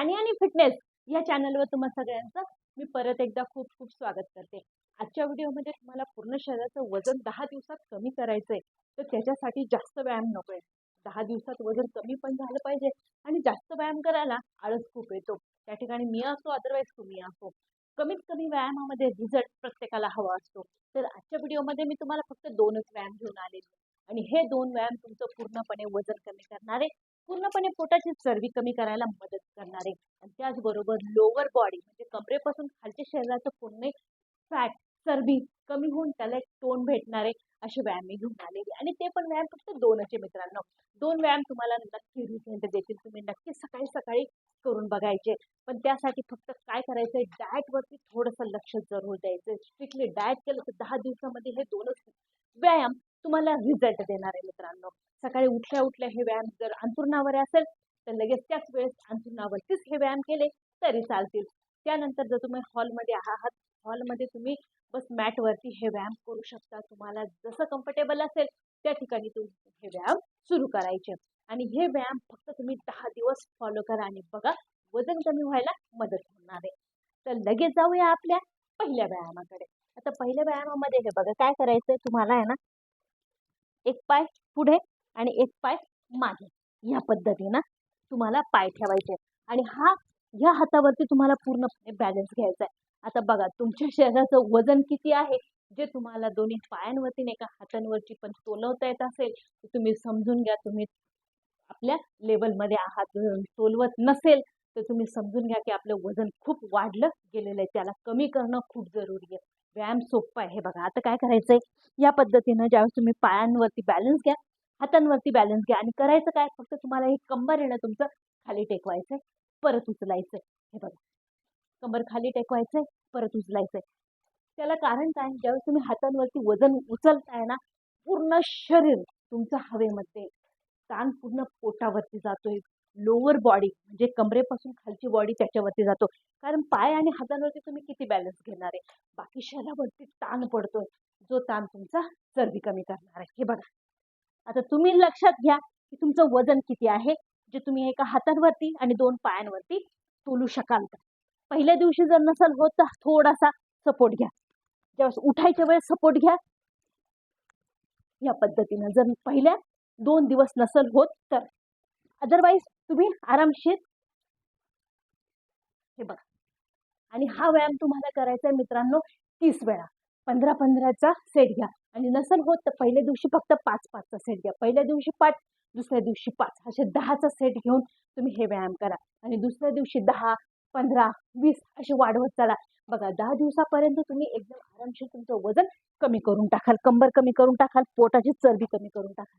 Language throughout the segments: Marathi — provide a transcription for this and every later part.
राणी आणि फिटनेस या चॅनलवर तुम्हा सगळ्यांचं मी परत एकदा खूप खूप स्वागत करते. आजच्या व्हिडिओमध्ये तुम्हाला पूर्ण शरीराचं वजन दहा दिवसात कमी करायचं आहे तर त्याच्यासाठी जास्त व्यायाम नको आहे दहा दिवसात वजन कमी पण झालं पाहिजे आणि जास्त व्यायाम करायला आळस खूप येतो. त्या ठिकाणी मी असो अदरवाईज तुम्ही असो. कमीत कमी व्यायामामध्ये रिझल्ट प्रत्येकाला हवा असतो. तर आजच्या व्हिडिओमध्ये मी तुम्हाला फक्त दोनच व्यायाम घेऊन आलेली. आणि हे दोन व्यायाम तुमचं पूर्णपणे वजन कमी करणारे पूर्णपणे पोटाची चरबी कमी करायला मदत करणारे आणि त्याचबरोबर लोअर बॉडी म्हणजे कमरेपासून खालच्या शरीराचं पूर्ण फॅट चरबी कमी होऊन त्याला एक टोन भेटणारे असे व्यायाम मी घेऊन आलेले आणि ते पण व्यायाम फक्त दोनचे मित्रांनो. दोन व्यायाम तुम्हाला नक्की रिझल्ट देतील. तुम्ही नक्की सकाळी सकाळी करून बघायचे. पण त्यासाठी फक्त काय करायचंय? डाएटवरती थोडंसं लक्ष जरूर द्यायचं स्ट्रिक्टली डाएट केलं तर दहा दिवसामध्ये हे दोनच व्यायाम तुम्हाला रिझल्ट देणार आहे मित्रांनो. सकाळी उठल्या उठल्या हे व्यायाम जर अंथरुणावर असेल तर लगेच त्याच वेळेस अंथरुणावरतीच हे व्यायाम केले तरी चालतील. त्यानंतर जर तुम्ही हॉलमध्ये आहात हॉलमध्ये तुम्ही बस मॅटवरती हे व्यायाम करू शकता. तुम्हाला जसं कम्फर्टेबल असेल त्या ठिकाणी तुम्ही हे व्यायाम सुरू करायचे. आणि हे व्यायाम फक्त तुम्ही दहा दिवस फॉलो करा आणि बघा वजन कमी व्हायला मदत होणार आहे. तर लगेच जाऊया आपल्या पहिल्या व्यायामाकडे. आता पहिल्या व्यायामामध्ये हे बघा काय करायचंय? तुम्हाला आहे ना एक पाय पुढे आणि एक पाय मागे. ह्या पद्धतीनं तुम्हाला पाय ठेवायचे आणि हा ह्या हातावरती तुम्हाला पूर्णपणे बॅलन्स घ्यायचा आहे. आता बघा तुमच्या शरीराचं वजन किती आहे? जे तुम्हाला दोन्ही पायांवरती नाही का हातांवरची पण तोलवता येत असेल तर तुम्ही समजून घ्या. तुम्ही आपल्या लेवलमध्ये आहात तोलवत नसेल तर तुम्ही समजून घ्या की आपलं वजन खूप वाढलं गेलेलं आहे. त्याला कमी करणं खूप जरुरी आहे. व्यायाम सोपा आहे. हे बघा आता काय करायचंय? या पद्धतीनं ज्यावेळेस तुम्ही पायांवरती बॅलन्स घ्या हातांवरती बॅलन्स घ्या आणि करायचं काय? फक्त तुम्हाला हे कंबर येणं तुमचं खाली टेकवायचंय परत उचलायचंय. हे बघा कंबर खाली टेकवायचंय परत उचलायचंय. त्याला कारण काय? ज्यावेळेस तुम्ही हातांवरती वजन उचलताय ना पूर्ण शरीर तुमचं हवेमध्ये ताण पूर्ण पोटावरती जातोय. लोअर बॉडी म्हणजे कमरेपासून खालची बॉडी त्याच्यावरती जातो. कारण पाय आणि हातांवरती तुम्ही किती बॅलन्स घेणार आहे? बाकी शरीरावरती ताण पडतोय. जो ताण तुमचा चरबी कमी करणार आहे. हे बघा. आता तुम्ही लक्षात घ्या की तुमचं वजन किती आहे? जे तुम्ही एका हातांवरती आणि दोन पायांवरती तोलू शकाल का? पहिल्या दिवशी जर नसेल होत तर थोडासा सपोर्ट घ्या. ज्यावेळेस उठायच्या वेळेस सपोर्ट घ्या. या पद्धतीनं जर पहिल्या दोन दिवस नसेल होत तर अदरवाईज तुम्ही आरामशीर हे बघा. आणि हा व्यायाम तुम्हाला करायचा आहे मित्रांनो तीस वेळा. पंधरा पंधराचा सेट घ्या. आणि नसेल होत तर पहिल्या दिवशी फक्त पाच पाचचा सेट घ्या. पहिल्या दिवशी पाच दुसऱ्या दिवशी पाच. असे दहाचा सेट घेऊन तुम्ही हे व्यायाम करा. आणि दुसऱ्या दिवशी दहा पंधरा वीस असे वाढवत चला. बघा दहा दिवसापर्यंत तुम्ही एकदम आरामशीर तुमचं वजन कमी करून टाकाल. कंबर कमी करून टाकाल. पोटाची चरबी कमी करून टाकाल.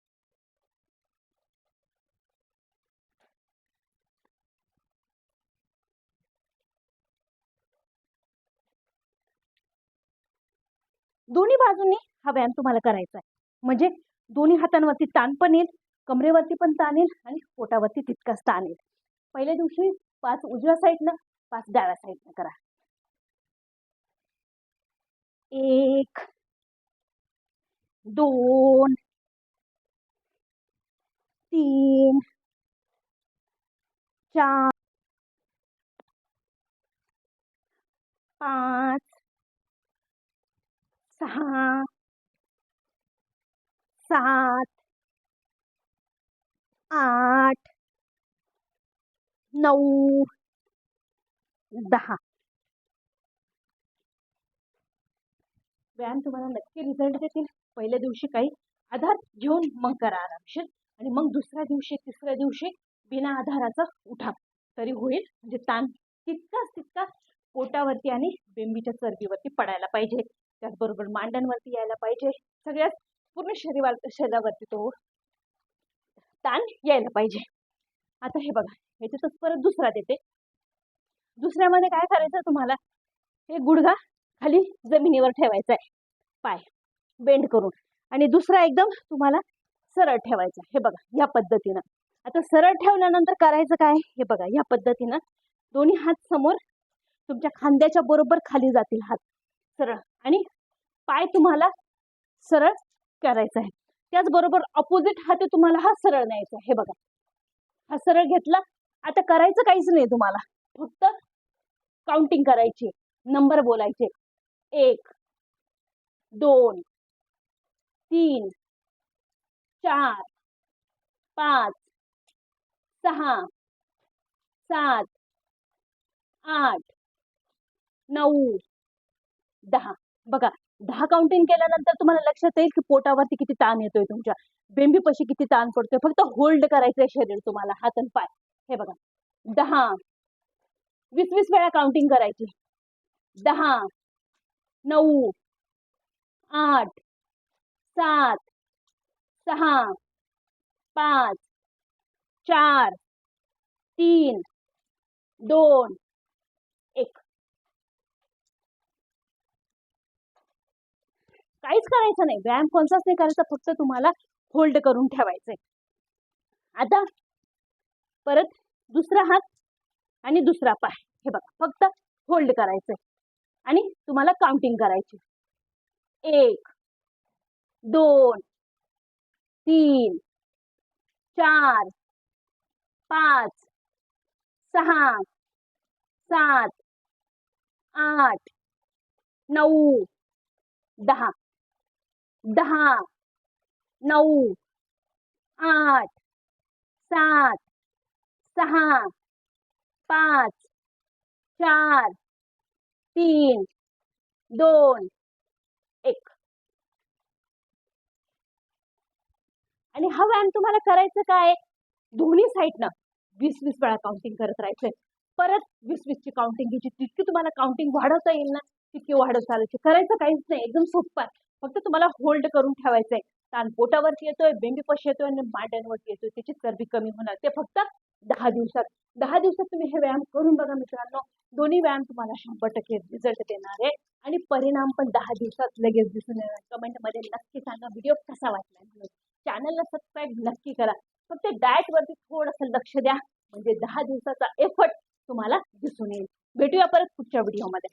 दोन्ही बाजूंनी हा व्यायाम तुम्हाला करायचा आहे. म्हणजे दोन्ही हातांवरती ताण पण येईल कमरेवरती पण ताण येईल आणि पोटावरती तितकाच ताण येईल. पहिल्या दिवशी पाच उजव्या साईडनं पाच डाव्या साईडनं करा. एक दोन तीन चार पाच सहा सात आठ नऊ दहा. व्यायाम तुम्हाला नक्की रिझल्ट देतील. पहिल्या दिवशी काही आधार घेऊन मग करा आरामशीर. आणि मग दुसऱ्या दिवशी तिसऱ्या दिवशी बिना आधाराचा उठा. तरी होईल. म्हणजे ताण तितकाच तितका पोटावरती आणि बेंबीच्या चरबीवरती पडायला पाहिजे. त्याचबरोबर मांड्यांवरती यायला पाहिजे. सगळ्यात पूर्ण शरीरा शरीरावरती तो ताण यायला पाहिजे. आता हे बघा ह्याच्यातच परत दुसरा देते. दुसऱ्यामध्ये काय करायचं तुम्हाला? हे गुडघा खाली जमिनीवर ठेवायचा आहे. पाय बेंड करून. आणि दुसरा एकदम तुम्हाला सरळ ठेवायचा. हे बघा या पद्धतीनं. आता सरळ ठेवल्यानंतर करायचं काय? हे बघा या पद्धतीनं दोन्ही हात समोर तुमच्या खांद्याच्या बरोबर खाली जातील हात. सरळ. आणि पाय तुम्हाला सरळ करायचा आहे. त्याचबरोबर अपोजिट हात तुम्हाला हा सरळ न्यायचा आहे. हे बघा. हा सरळ घेतला. आता करायचं काहीच नाही तुम्हाला. फक्त काउंटिंग करायची नंबर बोलायचे एक दोन तीन चार पाच सहा सात आठ नऊ दहा. बघा दहा काउंटिंग केल्यानंतर तुम्हाला लक्षात येईल की पोटावरती किती ताण येतोय तुमच्या. बेंबीपाशी किती ताण पडतोय. फक्त होल्ड करायचंय शरीर तुम्हाला हात आणि पाय. हे बघा. दहा. वीस वीस वेळा काउंटिंग करायची. दहा. नऊ. आठ. सात. सहा. पाच. चार. तीन. दोन. एक. काहीच करायचं नाही. व्यायाम कोणताच नाही करायचा फक्त तुम्हाला होल्ड करून ठेवायचंय. आता परत दुसरा हात आणि दुसरा पाय. हे बघा फक्त होल्ड करायचंय. आणि तुम्हाला काउंटिंग करायची. एक दोन तीन चार पाच सहा सात आठ नऊ दहा. दहा नऊ आठ सात सहा पाच चार तीन दोन एक. आणि हा व्यायाम तुम्हाला करायचं काय? दोन्ही साईडनं वीस वीस वेळा काउंटिंग करत राहायचंय परत वीस वीसची काउंटिंग घ्यायची. तितकी तुम्हाला काउंटिंग वाढवता येईल ना तितकी वाढत आलायची करायचं काहीच नाही. एकदम सोपं आहे. फक्त तुम्हाला होल्ड करून ठेवायचंय. ताण पोटावरती येतोय बेंबीपश येतोय आणि मांड्यांवरती येतोय. त्याची चरबी कमी होणार. ते फक्त दहा दिवसात. दहा दिवसात तुम्ही हे व्यायाम करून बघा मित्रांनो. दोन्ही व्यायाम तुम्हाला शंभर टक्के रिझल्ट देणार आहे. आणि परिणाम पण दहा दिवसात लगेच दिसून येणार कमेंटमध्ये नक्की सांगा. व्हिडिओ कसा वाटला? म्हणून चॅनलला सबस्क्राईब नक्की करा. फक्त डाएटवरती थोडंसं लक्ष द्या. म्हणजे दहा दिवसाचा एफर्ट तुम्हाला दिसून येईल. भेटूया परत पुढच्या व्हिडिओमध्ये